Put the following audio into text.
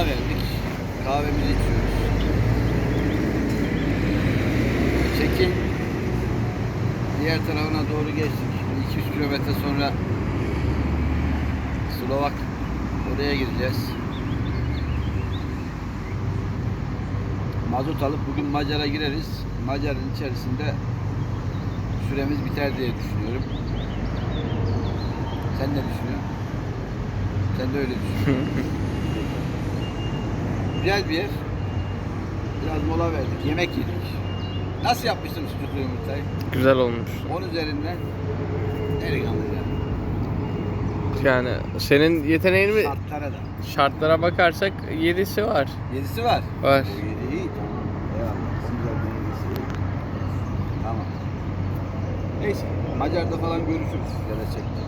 Kahvemizi içiyoruz. Çekin. Diğer tarafına doğru geçtik. 200 kilometre sonra Slovak oraya gireceğiz. Mazot alıp bugün Macar'a gireriz. Macar'ın içerisinde süremiz biter diye düşünüyorum. Sen ne düşünüyorsun? Sen de öyle düşünüyorsun. Güzel bir yer. Biraz mola verdik. Yemek yedik. Nasıl yapmıştım sucuklu yumurtayı? Güzel olmuş. 10 üzerinden delikanlı ya. Yani senin yeteneğin mi Şartlara da. şartlara bakarsak 7'si var. Yedisi var. Var. Yedi iyi tamam. Eyvallah. Yedisi. Tamam. Neyse. Macar'da falan görüşürüz. Ya da çekti.